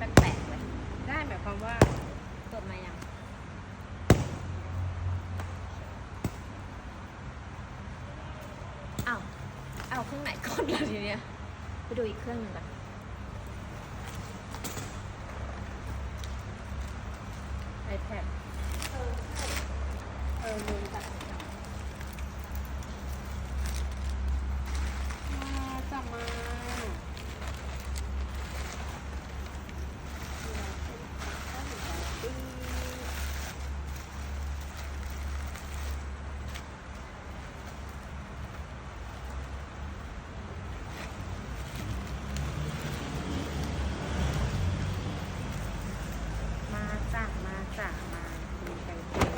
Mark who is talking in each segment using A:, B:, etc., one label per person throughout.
A: แปลกๆเลย
B: ได้หมายความว่า
A: กดมายังอ้าวอ้าวเครื่องไหนก่อนล่ะทีเนี้ยไปดูอีกเครื่องหนึ่งก่อน
B: iPad เออลืมตัดมาจะมามาจ้ะมาจ้ะมาดูกันเอง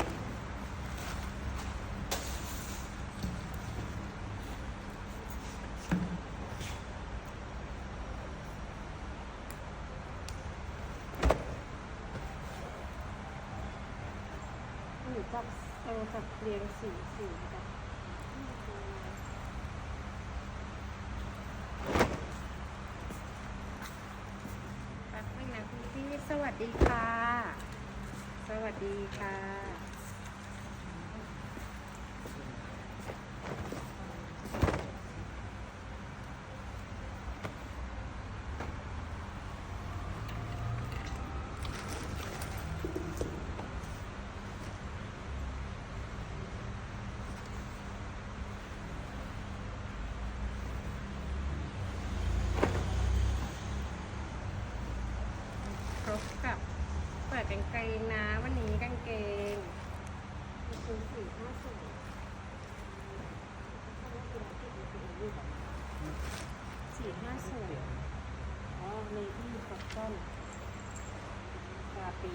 B: หรือจับ เออจับเรียงสีสีแบบแป๊บนึงนะคุณพี่ สวัสดีค่ะ สวัสดีค่ะ ครบกับเปิดกางเกงนะวันนี้กางเกงคือสี่ห้าสี่สี่ห้าส่วนอ๋อเลดี้คอตตอนกาปี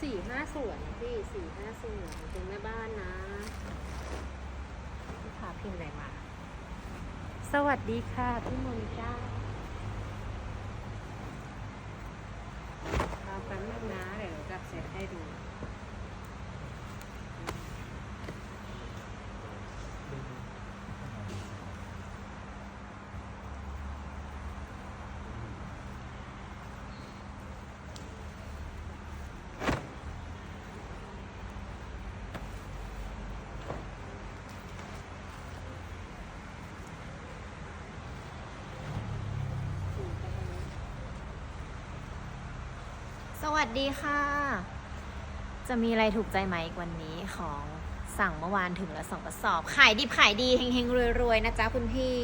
B: สี่ห้าส่วนพี่สี่ห้าส่วนเป็นแม่บ้านนะ พิมพ์อะไรมา สวัสดีค่ะพี่โมนิก้ารอแป๊บนึงนะเดี๋ยวเราจับเสร็จให้ดู
A: ส วัสดีค่ะ จะมีอะไรถูกใจไหมวันนี้ของสั่งเมื่อวานถึงแล้วสองกระสอบ ขายดิบขายดีเฮงๆรวยๆนะจ๊ะคุณพี่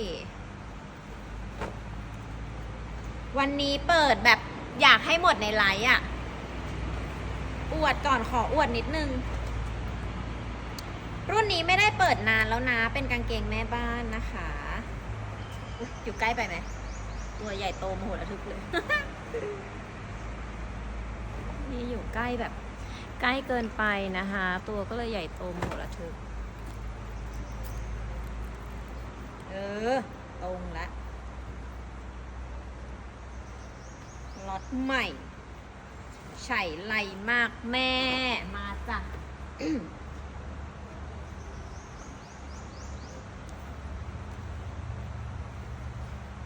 A: วันนี้เปิดแบบอยากให้หมดในไลฟ์อะ อวดก่อนขออวดนิดนึง รุ่นนี้ไม่ได้เปิดนานแล้วนะ เป็นกางเกงแม่บ้านนะคะอยอยู่ใกล้ไปไหม ตัวใหญ่โตมโหฬารทึกเลย นี่อยู่ใกล้แบบใกล้เกินไปนะคะ ตัวก็เลยใหญ่โตมโหฬารทึก เออ ตรงละล็อตใหม่ไฉไหลมากแม่ มาจ้ะ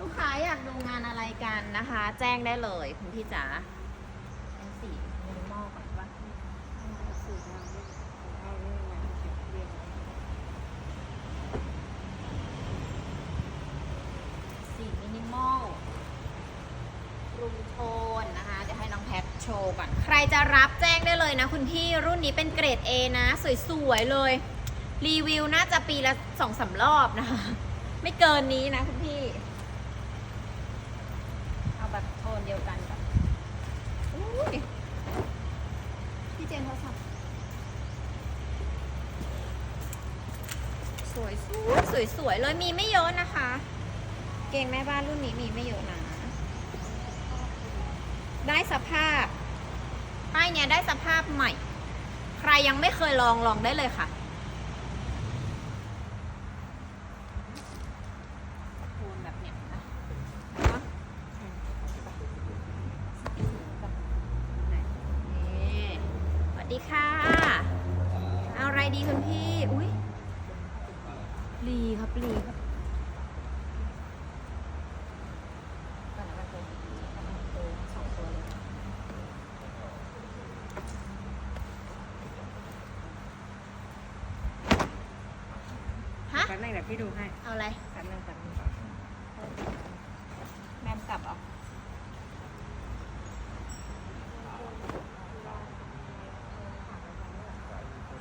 A: ลูกค้าอยากดูงานอะไรกันนะคะ แจ้งได้เลยคุณพี่จ๋าเป็นสีมินิมอลก่อนว่า
B: สื่อทางนี้เอาเรื่องงานเก็บเรียง
A: สีมินิมอลรุมโทนนะคะ เดี๋ยวให้น้องแพทโชว์ก่อน ใครจะรับแจ้งได้เลยนะคุณพี่รุ่นนี้เป็นเกรด A นะ สวยๆเลย รีวิวน่าจะปีละสองสารอบนะคะ ไม่เกินนี้นะคุณพี่ เอาแบบโทนเดียวกันก่อนอุ้ยพี่เจนโทรศัพท์สวยสวยสวยสวยเลยมีไม่เยอะนะคะ เกงแม่บ้านรุ่นนี้มีไม่เยอะนะได้สภาพ เนี้ยได้สภาพใหม่ ใครยังไม่เคยลองลองได้เลยค่ะ โทนแบบเนี้ยนะเนอะนี่สวัสดีค่ะ เอา ดีคุณพี่ อุ้ยลีครับลีครับก่อนนะมันเป็นมันเป็นสองตัวเลยฮะ
B: แป๊บนึงเดี๋ยว พี่ดูให้
A: เอาอะไร
B: แป๊บนึงแป๊บนึง
A: แมมกลับเหรอ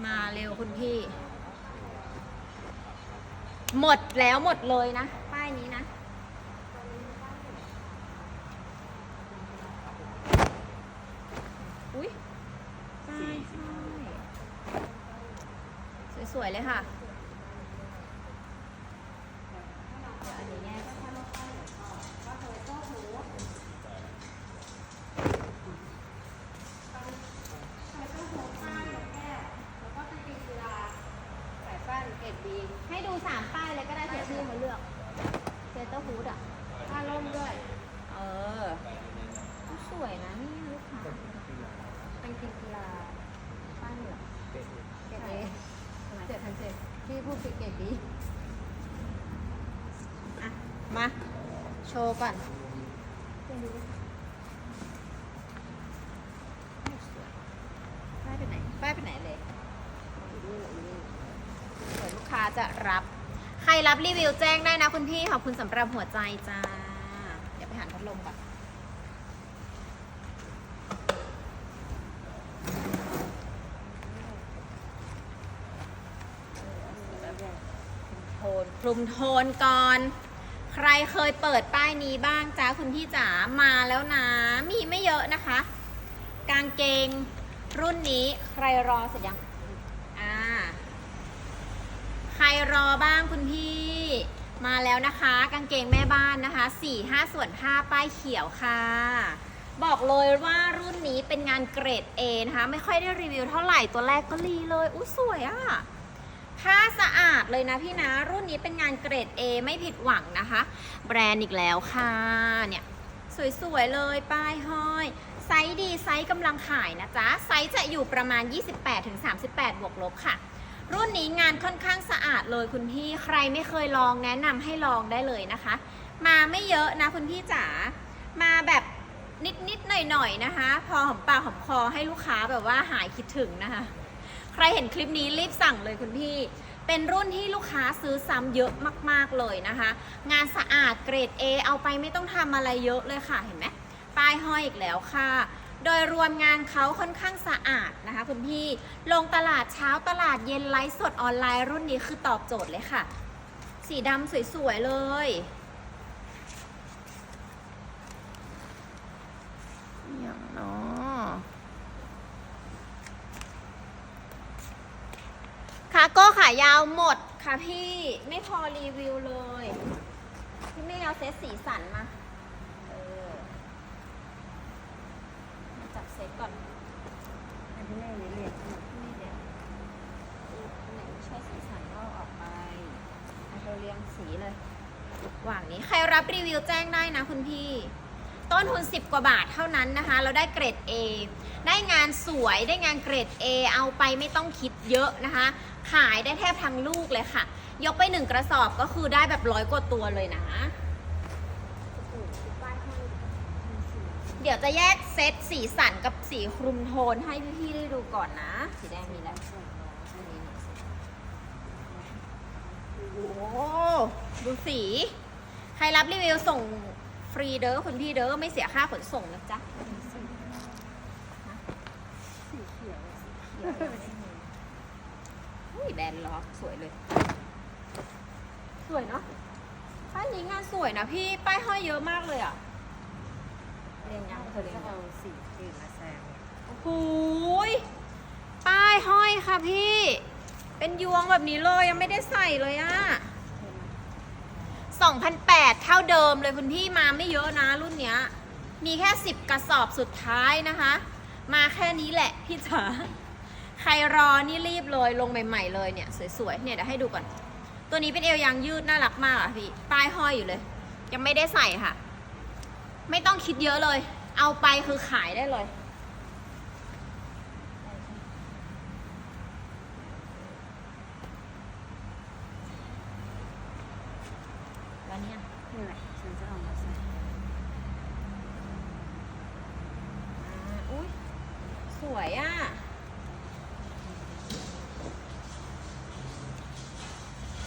A: มาเร็วคุณพี่ หมดแล้วหมดเลยนะป้ายนี้นะ อุ้ยป้ายใช่สวย ๆ เลยค่ะ เดี๋ยวอันนี้แยก สายฟ้านเกรดดีให้ดูสามป้ายเลยก็ได้เสียชื่อมาเลือกเซเต อร์ฮูดอะผ้าล่มด้วย เออ สวยนะนี่ลูกค้าเป็นกีฬาป้ายเหลืองเกรดเอเจ็ดพันเจ็ดพี่พูดผิดเกรดดีอะ มา โชว์ก่อนป้ายไปไหน ป้ายไปไหนเลย เดี๋ยวลูกค้าจะรับ ใค รับรีวิวแจ้งได้นะคุณพี่ ขอบคุณสำหรับหัวใจจ้า เดี๋ยวไปหันพัดลมก่อน โทนคลุมโทนก่อน ใครเคยเปิดป้ายนี้บ้างจ้าคุณพี่จ๋า มาแล้วนะ มีไม่เยอะนะคะ กางเกงรุ่นนี้ใครรอเสร็จยัง อ่า ใค รรอบ้างคุณพี่ มาแล้วนะคะ กางเกงแม่บ้านนะคะ 4 5 ส่วน 5 ป้ายเขียวค่ะ บอกเลยว่ารุ่นนี้เป็นงานเกรด A นะคะ ไม่ค่อยได้รีวิวเท่าไหร่ตัวแรกก็รีเลย อุ้สวยอะผ้าสะอาดเลยนะพี่นะ รุ่นนี้เป็นงานเกรด A ไม่ผิดหวังนะคะ แบรนด์อีกแล้วค่ะเนี่ยสวยๆเลยป้ายห้อย ไซส์ดีไซส์กำลังขายนะจ๊ะ ไซส์จะอยู่ประมาณ 28-38 บวกลบค่ะ รุ่นนี้งานค่อนข้างสะอาดเลยคุณพี่ใครไม่เคยลองแนะนำให้ลองได้เลยนะคะ มาไม่เยอะนะคุณพี่จ๋ามาแบบนิดนิดๆหน่อยหน่อยๆนะคะ พอหอมปากหอมคอให้ลูกค้าแบบว่าหายคิดถึงนะคะ ใครเห็นคลิปนี้รีบสั่งเลยคุณพี่ เป็นรุ่นที่ลูกค้าซื้อซ้ำเยอะมากๆเลยนะคะ งานสะอาดเกรด A เอาไปไม่ต้องทำอะไรเยอะเลยค่ะเห็นไหมป้ายห้อยอีกแล้วค่ะ โดยรวมงานเขาค่อนข้างสะอาดนะคะคุณพี่ ลงตลาดเช้าตลาดเย็นไลฟ์สดออนไลน์รุ่นนี้คือตอบโจทย์เลยค่ะ สีดำสวย ๆ เลย อย่างเนาะคาโก้ขายาวหมดค่ะพี่ ไม่พอรีวิวเลย พี่ไม่เอาเซตสีสันมา เออ มาจับเซตก่อน
B: อันนี้แม่นี้เรียน
A: นี่เดี๋ยวอันไหนไม่ใช่สีสันก็เอาออกไปเอาเราเรียงสีเลยหว่าง นี้ใครรับรีวิวแจ้งได้นะคุณพี่ ต้นทุน 10 กว่าบาทเท่านั้นนะคะ เราได้เกรด A ได้งานสวยได้งานเกรด A เอาไปไม่ต้องคิดเยอะนะคะ ขายได้แทบทั้งลูกเลยค่ะ ยกไปหนึ่งกระสอบก็คือได้แบบร้อยกว่าตัวเลยนะ เดี๋ยวจะแยกเซตสีสันกับสีคลุมโทนให้พี่ๆได้ดูก่อนนะ สีแดงมีแล้วโอ้โหดูสี ใครรับรีวิวส่งฟรีเด้อคุณพี่เด้อไม่เสียค่าขนส่งนะจ๊ะ
B: เขียว
A: เดี๋ยวยังไม่ได้มีอุ้ยแบรนด์ล็อกสวยเลย สวยเนาะป้ายนี้งานสวยนะพี่ป้ายห้อยเยอะมากเลยอะเรียนยังเธอเรียน
B: จะ
A: ยัง
B: เอาสีอื่นมาแซม
A: โอ้โหยป้ายห้อยค่ะพี่ เป็นยวงแบบนี้เลยยังไม่ได้ใส่เลยอะ 2,008เท่าเดิมเลยคุณพี่มาไม่เยอะนะรุ่นเนี้ย มีแค่ 10 กระสอบสุดท้ายนะคะ มาแค่นี้แหละพี่จ๋า ใครรอนี่รีบเลยลงใหม่ ๆ เลยเนี่ย สวยๆ เนี่ยเดี๋ยวให้ดูก่อน ตัวนี้เป็นเอวยางยืดน่ารักมากอะพี่ป้ายห้อยอยู่เลย ยังไม่ได้ใส่ค่ะ ไม่ต้องคิดเยอะเลย เอาไปคือขายได้เลย แล้วเนี่ย
B: นี่แหละฉันจะเอามาใส่
A: อุ้ยสวยอะ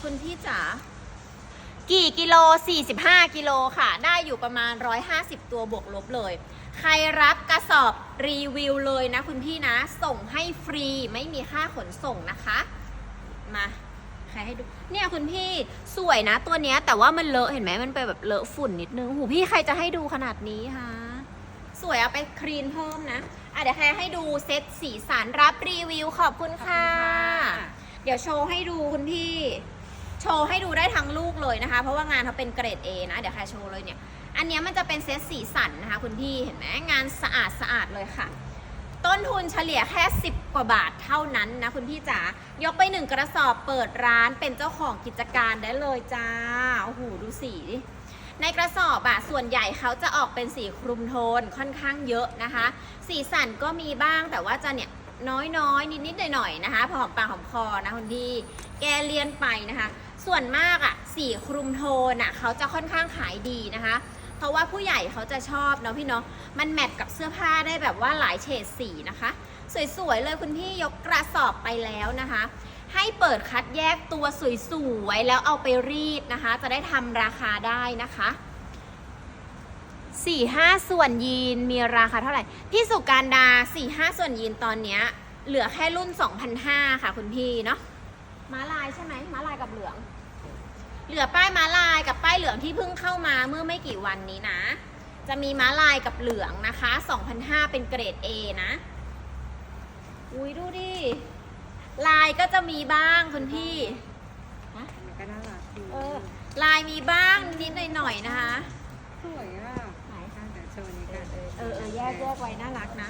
A: คุณพี่จ๋า กี่กิโล 45 กิโลค่ะ ได้อยู่ประมาณ 150 ตัวบวกลบเลย ใครรับกระสอบรีวิวเลยนะคุณพี่นะ ส่งให้ฟรีไม่มีค่าขนส่งนะคะ มา ใครให้ดู เนี่ยคุณพี่สวยนะตัวเนี้ย แต่ว่ามันเลอะเห็นไหมมันไปนแบบเลอะฝุ่นนิดนึงหูพี่ใครจะให้ดูขนาดนี้คะสวยเอาไปคลีนเพิ่มนะอะเดี๋ยวใครให้ดูเซตสีสันรับรีวิวขอบคุณค่ะ เดี๋ยวโชว์ให้ดูคุณพี่ โชว์ให้ดูได้ทั้งลูกเลยนะคะ เพราะว่างานเขาเป็นเกรด A นะ เดี๋ยวใครโชว์เลยเนี่ย อันเนี้ยมันจะเป็นเซตสีสันนะคะ คุณพี่เห็นไหมงานสะอาดสะอาดเลยค่ะ ต้นทุนเฉลี่ยแค่ 10 กว่าบาทเท่านั้นนะคุณพี่จ๋ายกไปหนึ่งกระสอบเปิดร้านเป็นเจ้าของกิจการได้เลยจ้าโอ้โหดูสีดิในกระสอบอะส่วนใหญ่เขาจะออกเป็นสีคลุมโทนค่อนข้างเยอะนะคะ สีสันก็มีบ้างแต่ว่าจะเนี่ยน้อยๆ นิดๆหน่อยๆนะคะพอหอมปากหอมคอนะคุณพี่แกเลียนไปนะคะ ส่วนมากอะสีคลุมโทนอะเขาจะค่อนข้างขายดีนะคะ เพราะว่าผู้ใหญ่เขาจะชอบเนาะพี่เนาะมันแมทกับเสื้อผ้าได้แบบว่าหลายเฉดสีนะคะ สวยๆเลยคุณพี่ยกกระสอบไปแล้วนะคะ ให้เปิดคัดแยกตัวสวยๆแล้วเอาไปรีดนะคะ จะได้ทำราคาได้นะคะสี่ห้าส่วนยีนมีราคาเท่าไหร่ พี่สุการดาสี่ห้าส่วนยีนตอนเนี้ยเหลือแค่รุ่น2,500ค่ะคุณพี่เนาะม้าลายใช่ไหมม้าลายกับเหลือง เหลือป้ายม้าลายกับป้ายเหลืองที่เพิ่งเข้ามาเมื่อไม่กี่วันนี้นะ จะมีม้าลายกับเหลืองนะคะ2,500เป็นเกรด A นะ อุ้ยดูดิ ลายก็จะมีบ้างคุณพี่
B: มันก็น่ารักดี
A: เออลายมีบ้างนิดหน่อยๆนะคะ
B: สวยอะ
A: ไหน
B: อะเดี๋ยวโชว์นี้กัน
A: เออเออแยกแยกไว้น่ารักนะ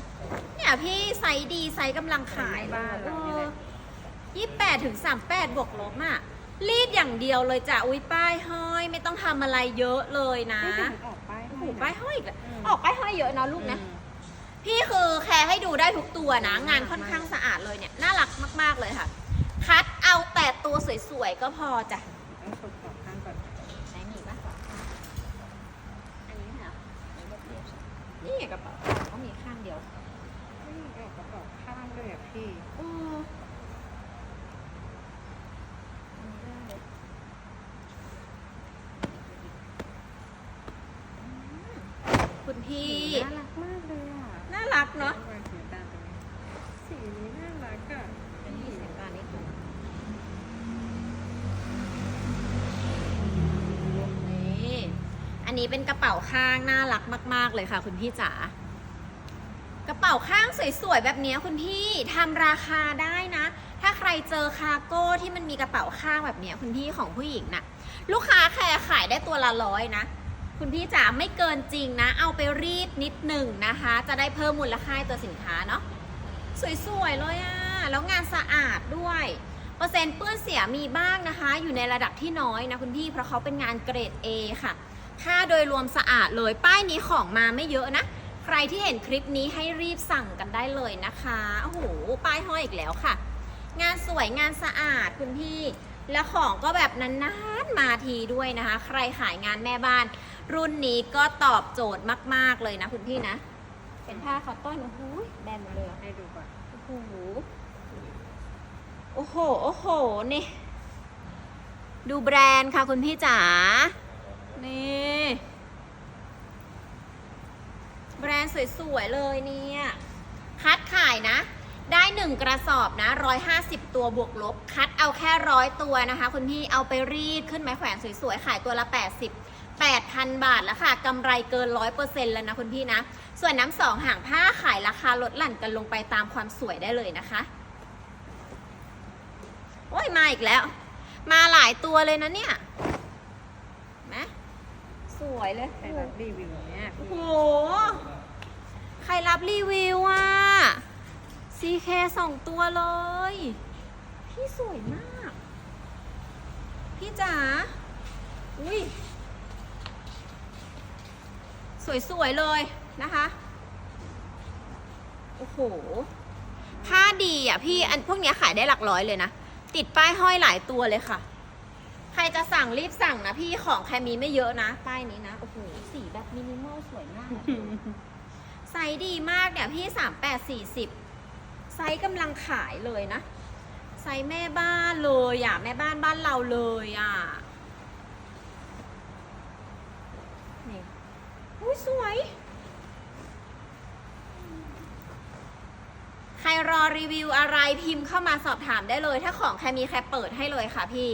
A: เนี่ยพี่ไซส์ดีไซส์กำลังขาย
B: บ้านเรานี่แหละ
A: ยี่แปดถึงสามแปดบวกลบอะ รีดอย่างเดียวเลยจ้ะอุ้ยป้ายห้อย ไม่ต้องทำอะไรเยอะเลยนะ
B: นี่แต่มันออกป้าย
A: โอ้
B: ให้
A: โห
B: นะ
A: ป้ายห้อยอีกแล้ว
B: อืม
A: ออกป้ายห้อยเยอะเนาะลูกนะ
B: อืม
A: พี่คือแคร์ให้ดูได้ทุกตัวนะ
B: อืม
A: งานค่อนข้างสะอาดเลยเนี่ย น่ารักมาก ๆ เลยค่ะ คัดเอาแต่ตัวสวย ๆ ก็พอจ้ะ
B: เอากดต่อข้างก่อน
A: ไหนมีปะอันนี้เหรอนี่กระเป๋าก็มีข้างเดียว
B: นี่ออกกระเป๋าข้างด้วยอะพี่
A: อืมคุณพี่
B: น่ารักมากเลยอะ
A: น่ารักเนาะ
B: วางสีตามตรงนี้สีนี้น่ารักอะ
A: นี่เสียงการนี้ค่ะนี่อั นี้เป็นกระเป๋าข้างน่ารักมาก ๆ เลยค่ะ คุณพี่จ๋ากระเป๋าข้างสวยๆแบบนี้คุณพี่ทำราคาได้นะ ถ้าใครเจอคาร์โก้ที่มันมีกระเป๋าข้างแบบนี้คุณพี่ของผู้หญิงน่ะ ลูกค้าแค่ขายได้ตัวละร้อยนะ คุณพี่จ๋าไม่เกินจริงนะ เอาไปรีดนิดหนึ่งนะคะ จะได้เพิ่มมูลค่าตัวสินค้าเนาะสวยๆเลยอะแล้วงานสะอาดด้วยเปอร์เซ็นต์เปื้อนเสียมีบ้างนะคะ อยู่ในระดับที่น้อยนะคุณพี่เพราะเขาเป็นงานเกรด A ค่ะ ค่าโดยรวมสะอาดเลย ป้ายนี้ของมาไม่เยอะนะ ใครที่เห็นคลิปนี้ให้รีบสั่งกันได้เลยนะคะ โอ้โห ป้ายห้อยอีกแล้วค่ะ งานสวยงานสะอาดคุณพี่ และของก็แบบนานๆมาทีด้วยนะคะ ใครขายงานแม่บ้าน รุ่นนี้ก็ตอบโจทย์มากๆเลยนะคุณพี่นะ เป็นผ้าคอตตอนโอ้โหแบนหมดเลย
B: ให้ดูก่อน
A: โอ้โหโอ้โห โอ้โห นี่ ดูแบรนด์ค่ะคุณพี่จ๋า นี่ แบรนด์สวยๆเลยเนี่ย คัดขายนะ ได้หนึ่งกระสอบนะ 150 ตัวบวกลบ คัดเอาแค่ร้อยตัวนะคะ คุณพี่เอาไปรีดขึ้นไม้แขวนสวยๆ ขายตัวละ 80 8,000 บาทแล้วค่ะกำไรเกิน 100%แล้วนะคุณพี่นะ ส่วนน้ำสองห่างผ้าขายราคาลดหลั่นกันลงไปตามความสวยได้เลยนะคะ โอ้ยมาอีกแล้ว มาหลายตัวเลยนะเนี่ย สวยเลย
B: ใครรับรีวิวเนี่ย
A: โอ้
B: พี่
A: โห ใครรับรีวิวอะ CK สองตัวเลย พี่สวยมาก พี่จ๋า อุ้ย สวย ๆ เลยนะคะ โอ้โห ผ้าดีอะพี่ อันพวกเนี้ยขายได้หลักร้อยเลยนะ ติดป้ายห้อยหลายตัวเลยค่ะใค รรจะสั่งรีบสั่งนะพี่ของแค่มีไม่เยอะนะป้ายนี้นะโอ้โหสีแบบมินิมอลสวยมากอะไซส์ดีมากเนี่ยพี่สามแปดสี่สิบไซส์กำลังขายเลยนะ ไซส์แม่บ้านเลยอะแม่บ้านบ้านเราเลยอะนี่อุ้ยสวย ใครรอรีวิวอะไรพิมพ์เข้ามาสอบถามได้เลย ถ้าของใครมีใครเปิดให้เลยค่ะพี่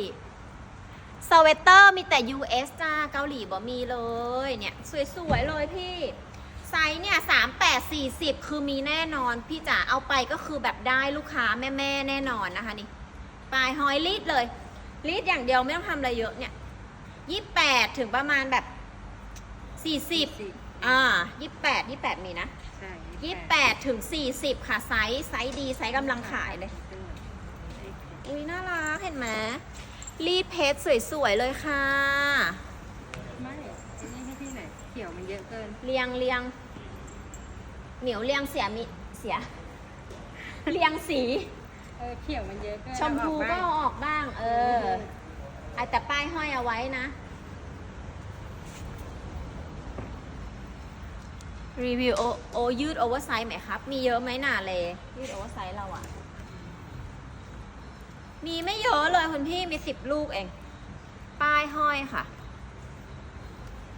A: สเวตเตอร์มีแต่ US จ้าเกาหลีบ่มีเลยเนี่ยสวยๆเลยพี่ ไซส์เนี่ยสามแปดสี่สิบคือมีแน่นอน พี่จ๋าเอาไปก็คือแบบได้ลูกค้าแม่ๆแน่นอนนะคะนี่ปลายหอยรีดเลย รีดอย่างเดียวไม่ต้องทำอะไรเยอะเนี่ยยี่แปดถึงประมาณแบบสี่สิบอ่ายี่แปดยี่แปดมีนะ
B: ใช่
A: ยี่แปดถึงสี่สิบค่ะไซส์ไซส์ดีไซส์กำลังขายเลย อุ้ยน่ารักเห็นไหม รีดเพชรสวยๆเลยค่ะ
B: ไม่อันนี้ให้พี่หน่อยเขียวมันเยอะเกิน
A: เรียงเรียงเหมียวเรียงเสียมีเสีย เรียงสี
B: เออเขียวมันเยอะเกิน
A: ชมพูก็เอาออกบ้าง เออไอะแต่ป้ายห้อยเอาไว้นะ รีวิวโอโอยืดโอเวอร์ไซส์ไหมครับ มีเยอะไหมหนาเลย ยืดโอเวอร์ไซส์เราอะ มีไม่เยอะเลยคุณพี่มีสิบลูกเอง ป้ายห้อยค่ะ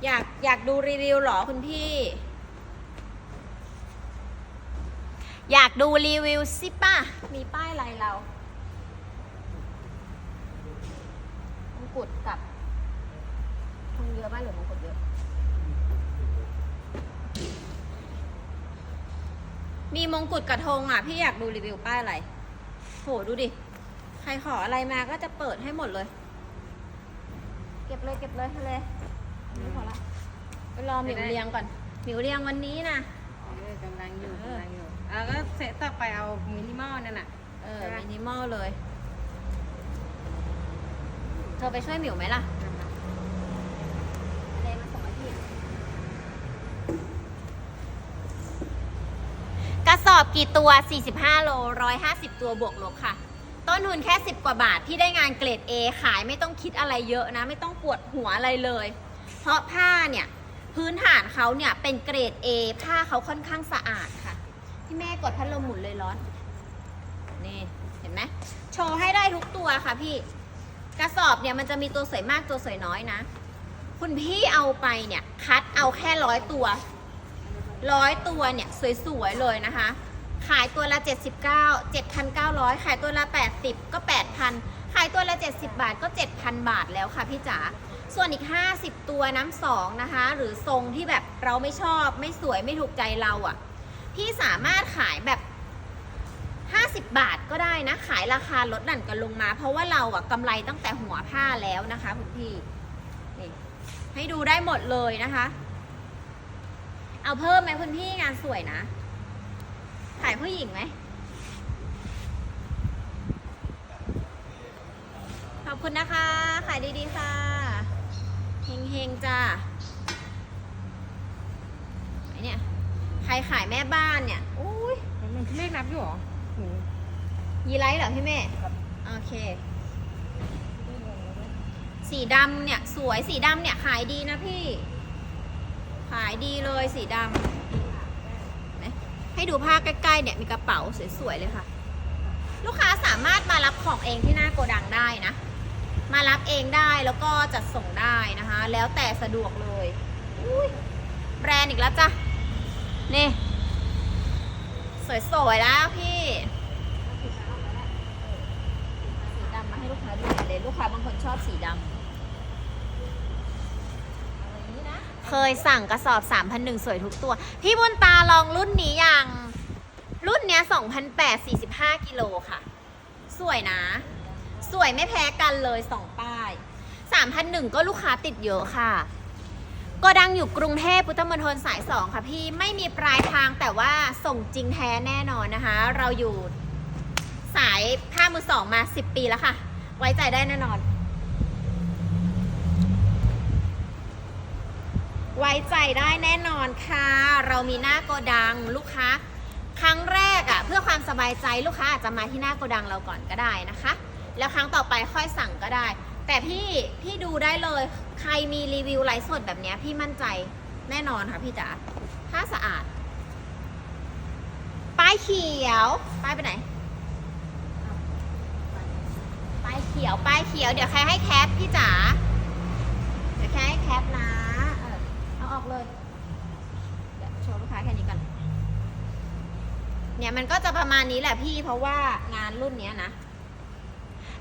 A: อยากอยากดูรีวิวหรอคุณพี่ อยากดูรีวิวสิป่ะมีป้ายอะไรเรามงกุฎกับทองเยอะบ้านหรือมงกุฎเยอะ มีมงกุฎกระทงอะ พี่อยากดูรีวิวป้ายอะไรโหดูดิ รขออะไรมาก็จะเปิดให้หมดเลย เก็บเลยเก็บเลยเลยนี่พอละไปรอหมิวเรียงก่อนหมิวเรียงวันนี้นะ
B: เออกำลังอยู่
A: เออ
B: กำลังอยู่แล้วก็เซตต่อไปเอามินิมอลนั่นน่ะ
A: เออ
B: ใช่ปะ
A: มินิมอลเลย เธอไปช่วยหมิวไหมล่ะเลยมาส่งให้พี่กระสอบกี่ตัว 45 โล 150 ตัวบวกลบค่ะต้ นทุนแค่ 10 กว่าบาท พี่ได้งานเกรด A ขายไม่ต้องคิดอะไรเยอะนะ ไม่ต้องปวดหัวอะไรเลย เพราะผ้าเนี่ย พื้นฐานเขาเนี่ยเป็นเกรด A ผ้าเขาค่อนข้างสะอาดค่ะ พี่แม่กดพัดลมหมุนเลยร้อน นี่เห็นไหมโชว์ให้ได้ทุกตัวค่ะพี่ กระสอบเนี่ยมันจะมีตัวสวยมากตัวสวยน้อยนะ คุณพี่เอาไปเนี่ย คัดเอาแค่ร้อยตัวร้อยตัวเนี่ยสวยๆเลยนะคะ ขายตัวละ 79 7,900 ขายตัวละ 80 ก็ 8,000 ขายตัวละ 70 บาทก็ 7,000 บาทแล้วค่ะพี่จ๋าส่วนอีก 50 ตัวน้ำสองนะคะ หรือทรงที่แบบเราไม่ชอบไม่สวยไม่ถูกใจเราอะ่ะ พี่สามารถขายแบบ 50 บาทก็ได้นะ ขายราคาลดหลั่นกันลงมา เพราะว่าเราอะกำไรตั้งแต่หัวผ้าแล้วนะคะคุณพี่นี่ให้ดูได้หมดเลยนะคะ เอาเพิ่มไหมคุณพี่งานสวยนะ ขายผู้หญิงไหม ขอบคุณนะคะ ขายดีๆค่ะ เฮงๆจ้าไอเนี่ยใครขายแม่บ้านเนี่ย อุ้ย
B: แล้วมันเลขนับอยู่เหรอหนู
A: ยีไลท์เหรอพี่เมย์โอเค สีดำเนี่ย สวยสีดำเนี่ย ขายดีนะพี่ ขายดีเลยสีดำเห็นไหม ให้ดูผ้าใกล้ๆเนี่ยมีกระเป๋าสวยๆเลยค่ะ ลูกค้าสามารถมารับของเองที่หน้าโกดังได้นะ มารับเองได้แล้วก็จัดส่งได้นะคะ แล้วแต่สะดวกเลยอุ้ยแบรนด์อีกแล้วจ้ะนี่สวยๆแล้วพี่สีดำมาให้ลูกค้าดูหน่อยเลยลูกค้าบางคนชอบสีดำ เคยสั่งกระสอบ 3,001 สวยทุกตัว พี่บุญตาลองรุ่นนี้ยัง รุ่นเนี้ย2,008 45 กิโลค่ะ สวยนะ สวยไม่แพ้กันเลยสองป้าย 3,001 ก็ลูกค้าติดเยอะค่ะก็ดังอยู่กรุงเทพพุทธมณฑลสาย 2 ค่ะพี่ไม่มีปลายทางแต่ว่าส่งจริงแท้แน่นอนนะคะ เราอยู่สายผ้ามือสองมา 10 ปีแล้วค่ะ ไว้ใจได้แน่นอน ไว้ใจได้แน่นอนค่ะ เรามีหน้าโกดังลูกค้า ครั้งแรกอะ่ะเพื่อความสบายใจลูกค้าอาจจะมาที่หน้าโกดังเราก่อนก็ได้นะคะ แล้วครั้งต่อไปค่อยสั่งก็ได้ แต่พี่พี่ดูได้เลยใครมีรีวิวไลฟ์สดแบบนี้พี่มั่นใจแน่นอนค่ะพี่จ๋าผ้าสะอาด ป้ายเขียวป้ายไปไหนป้ายเขียวป้ายเขียวเดี๋ยวใครให้แคปพี่จ๋าเดี๋ยวแค่ให้แคปนะ เลยโชว์ลูกค้าแค่นี้ก่อนเนี่ยมันก็จะประมาณนี้แหละพี่เพราะว่างานรุ่นเนี้ยนะ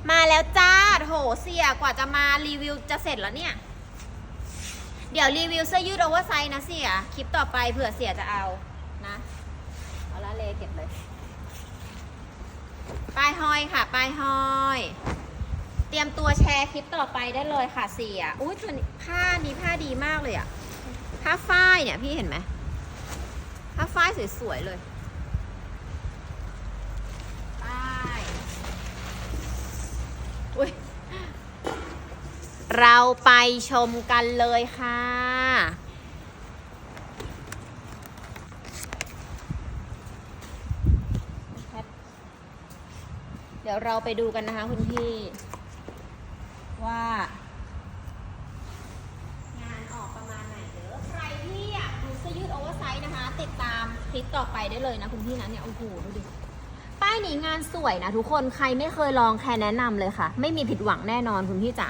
A: มาแล้วจ้าโหเสียกว่าจะมารีวิวจะเสร็จแล้วเนี่ย เดี๋ยวรีวิวเสื้อยืดโอเวอร์ไซส์นะเสียคลิปต่อไปเผื่อเสียจะเอานะ เอาละเลเก็บเลยป้ายห้อยค่ะป้ายห้อย เตรียมตัวแชร์คลิปต่อไปได้เลยค่ะเสียอุ้ยตัวนี้ผ้านี้ผ้าดีมากเลยอะ ผ้าฝ้ายเนี่ยพี่เห็นไหมผ้าฝ้ายสวยๆเลยป้ายอุ้ยเราไปชมกันเลยค่ะ เดี๋ยวเราไปดูกันนะคะคุณพี่ ว่า งานออกประมาณไหนเด้อใครที่อยากดูเสื้อยืดโอเวอร์ไซส์นะคะ ติดตามคลิปต่อไป ได้เลยนะคุณพี่นะเนี่ยโอ้โหดูดิป้ายนี้งานสวยนะทุกคนใครไม่เคยลองแค่แนะนำเลยค่ะ ไม่มีผิดหวังแน่นอนคุณพี่จ๋า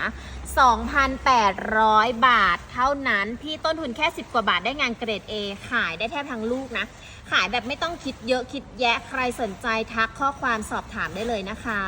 A: 2,800 บาทเท่านั้น พี่ต้นทุนแค่ 10 กว่าบาทได้งานเกรด A ขายได้แทบทั้งลูกนะ ขายแบบไม่ต้องคิดเยอะคิดแยะใครสนใจทักข้อความสอบถามได้เลยนะคะ